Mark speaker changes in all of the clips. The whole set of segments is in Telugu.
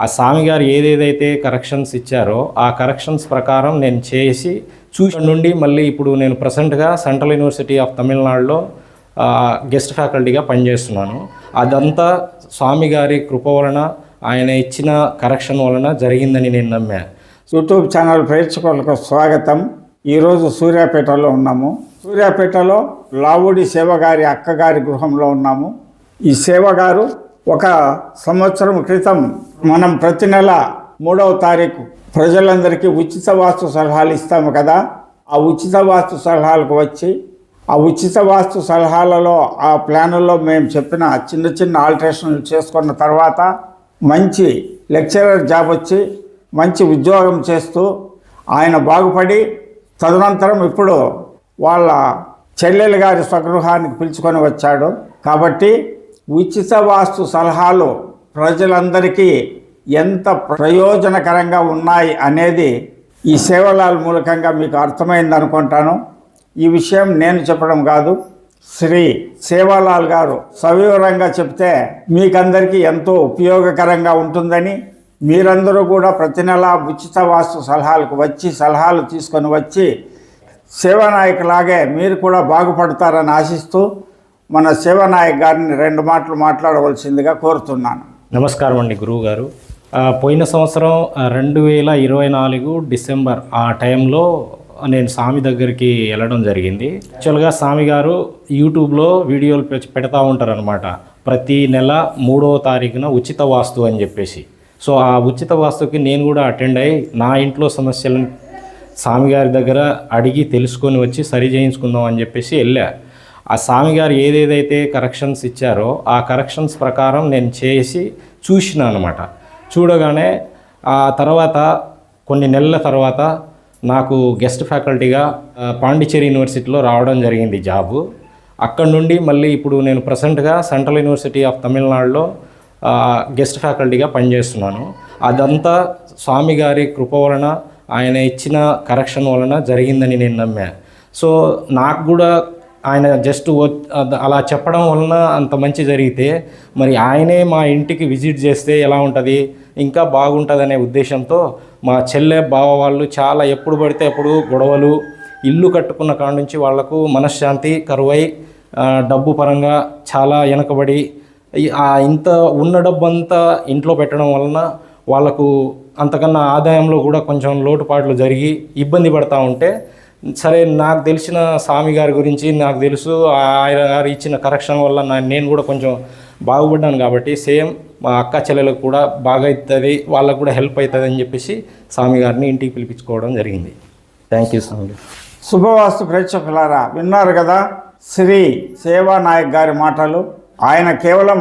Speaker 1: ఆ స్వామి గారు ఏదేదైతే కరెక్షన్స్ ఇచ్చారో ఆ కరెక్షన్స్ ప్రకారం నేను చేసి చూసిన నుండి మళ్ళీ ఇప్పుడు నేను ప్రజెంట్గా సెంట్రల్ యూనివర్సిటీ ఆఫ్ తమిళనాడులో గెస్ట్ ఫ్యాకల్టీగా పనిచేస్తున్నాను. అదంతా స్వామి గారి కృప వలన ఆయన ఇచ్చిన కరెక్షన్ వలన జరిగిందని నేను నమ్మా.
Speaker 2: యూట్యూబ్ ఛానల్ ప్రేక్షకులకు స్వాగతం. ఈరోజు సూర్యాపేటలో ఉన్నాము. సూర్యాపేటలో లావుడి సేవగారి అక్కగారి గృహంలో ఉన్నాము. ఈ సేవగారు ఒక సంవత్సరం క్రితం మనం ప్రతి నెల మూడవ తారీఖు ప్రజలందరికీ ఉచిత వాస్తు సలహాలు ఇస్తాము కదా. ఆ ఉచిత వాస్తు సలహాలకు వచ్చి ఆ ఉచిత వాస్తు సలహాలలో ఆ ప్లాన్లలో మేము చెప్పిన చిన్న చిన్న ఆల్టరేషన్లు చేసుకున్న తర్వాత మంచి లెక్చరర్ జాబ్ వచ్చి మంచి ఉద్యోగం చేస్తూ ఆయన బాగుపడి తదనంతరం ఇప్పుడు వాళ్ళ చెల్లెలు గారి స్వగృహానికి పిలుచుకొని వచ్చాడు. కాబట్టి ఉచిత వాస్తు సలహాలు ప్రజలందరికీ ఎంత ప్రయోజనకరంగా ఉన్నాయి అనేది ఈ సేవలాల మూలకంగా మీకు అర్థమైంది అనుకుంటాను. ఈ విషయం నేను చెప్పడం కాదు. శ్రీ సేవాలాల్ గారు సవివరంగా చెప్తే మీకందరికీ ఎంతో ఉపయోగకరంగా ఉంటుందని మీరందరూ కూడా ప్రతి నెల ఉచిత వాస్తు సలహాలకు వచ్చి సలహాలు తీసుకొని వచ్చి సేవానాయకులాగే మీరు కూడా బాగుపడతారని ఆశిస్తూ మన శివనాయక్ గారిని రెండు మాటలు మాట్లాడవలసిందిగా కోరుతున్నాను.
Speaker 1: నమస్కారం అండి గురువు గారు పోయిన సంవత్సరం రెండు వేల ఇరవై నాలుగు డిసెంబర్ ఆ టైంలో నేను స్వామి దగ్గరికి వెళ్ళడం జరిగింది. యాక్చువల్గా స్వామి గారు యూట్యూబ్లో వీడియోలు పె- పెడతా ఉంటారనమాట ప్రతి నెల మూడవ తారీఖున ఉచిత వాస్తు అని చెప్పేసి. సో ఆ ఉచిత వాస్తుకి నేను కూడా అటెండ్ అయ్యి నా ఇంట్లో సమస్యలను స్వామి గారి దగ్గర అడిగి తెలుసుకొని వచ్చి సరి చేయించుకుందాం అని చెప్పేసి వెళ్ళా. ఆ స్వామి గారు ఏదేదైతే కరెక్షన్స్ ఇచ్చారో ఆ కరెక్షన్స్ ప్రకారం నేను చేసి చూసిన అనమాట చూడగానే ఆ తర్వాత కొన్ని నెలల తర్వాత నాకు గెస్ట్ ఫ్యాకల్టీగా పాండిచ్చేరి యూనివర్సిటీలో రావడం జరిగింది జాబు అక్కడ నుండి మళ్ళీ ఇప్పుడు నేను ప్రజెంట్గా సెంట్రల్ యూనివర్సిటీ ఆఫ్ తమిళనాడులో గెస్ట్ ఫ్యాకల్టీగా పనిచేస్తున్నాను. అదంతా స్వామి గారి కృప వలన ఆయన ఇచ్చిన కరెక్షన్ వలన జరిగిందని నేను నమ్మా. సో నాకు కూడా ఆయన జస్ట్ అలా చెప్పడం వలన అంత మంచి జరిగితే మరి ఆయనే మా ఇంటికి విజిట్ చేస్తే ఎలా ఉంటుంది? ఇంకా బాగుంటుందనే ఉద్దేశంతో మా చెల్లె బావ వాళ్ళు చాలా ఎప్పుడు పడితే అప్పుడు గొడవలు ఇల్లు కట్టుకున్న కాడ నుంచి వాళ్ళకు మనశ్శాంతి కరువై డబ్బు పరంగా చాలా వెనకబడి ఇంత ఉన్న డబ్బు అంతా ఇంట్లో పెట్టడం వలన వాళ్ళకు అంతకన్నా ఆదాయంలో కూడా కొంచెం లోటుపాట్లు జరిగి ఇబ్బంది పడతా ఉంటే సరే నాకు తెలిసిన స్వామి గారి గురించి నాకు తెలుసు. ఆయన గారు ఇచ్చిన కరెక్షన్ వల్ల నేను కూడా కొంచెం బాగుపడ్డాను కాబట్టి సేమ్ మా అక్క చెల్లెలకు కూడా బాగా అవుతుంది వాళ్ళకు కూడా హెల్ప్ అవుతుంది అని చెప్పేసి స్వామి గారిని ఇంటికి పిలిపించుకోవడం జరిగింది. థ్యాంక్ యూ స్వామి
Speaker 2: శుభవాస్తు ప్రేక్షకులారా విన్నారు కదా శ్రీ సేవా నాయక్ గారి మాటలు. ఆయన కేవలం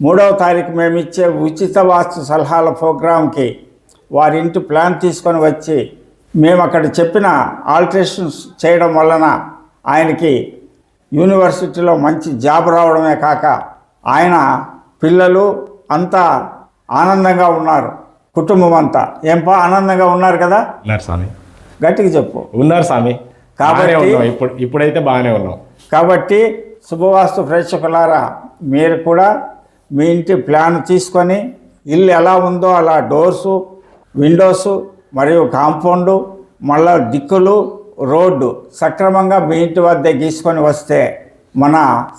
Speaker 2: మూడవ తారీఖు మేము ఇచ్చే ఉచిత వాస్తు సలహాల ప్రోగ్రాంకి వారి ఇంటి ప్లాన్ తీసుకొని వచ్చి మేము అక్కడ చెప్పిన ఆల్టరేషన్స్ చేయడం వలన ఆయనకి యూనివర్సిటీలో మంచి జాబ్ రావడమే కాక ఆయన పిల్లలు అంతా ఆనందంగా ఉన్నారు కుటుంబం అంతా. ఏంపా ఆనందంగా ఉన్నారు కదా?
Speaker 1: ఉన్నారు స్వామి.
Speaker 2: గట్టిగా చెప్పు.
Speaker 1: ఉన్నారు స్వామి.
Speaker 2: కాబట్టి-
Speaker 1: ఇప్పుడు ఇప్పుడైతే బాగానే ఉన్నాం.
Speaker 2: కాబట్టి శుభవాస్తు ప్రేక్షకులారా మీరు కూడా మీ ఇంటి ప్లాన్ తీసుకొని ఇల్లు ఎలా ఉందో అలా డోర్సు విండోసు మరియు కాంపౌండు మళ్ళా దిక్కులు రోడ్డు సక్రమంగా మీ ఇంటి వద్ద గీసుకొని వస్తే మన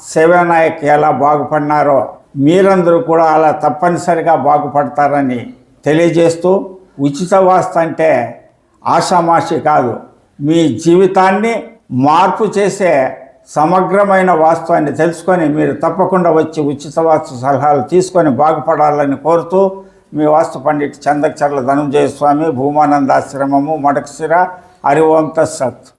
Speaker 2: సేవానాయక్ ఎలా బాగుపడినారో మీరందరూ కూడా అలా తప్పనిసరిగా బాగుపడతారని తెలియజేస్తూ ఉచిత వాస్తు అంటే ఆషామాషి కాదు మీ జీవితాన్ని మార్పు చేసే సమగ్రమైన వాస్తవాన్ని తెలుసుకొని మీరు తప్పకుండా వచ్చి ఉచిత వాస్తు సలహాలు తీసుకొని బాగుపడాలని కోరుతూ మీ వాస్తు పండిట్ చందకచర్ల ధనుంజయ స్వామి భూమానందాశ్రమము మడకశిర హరివంత సత్.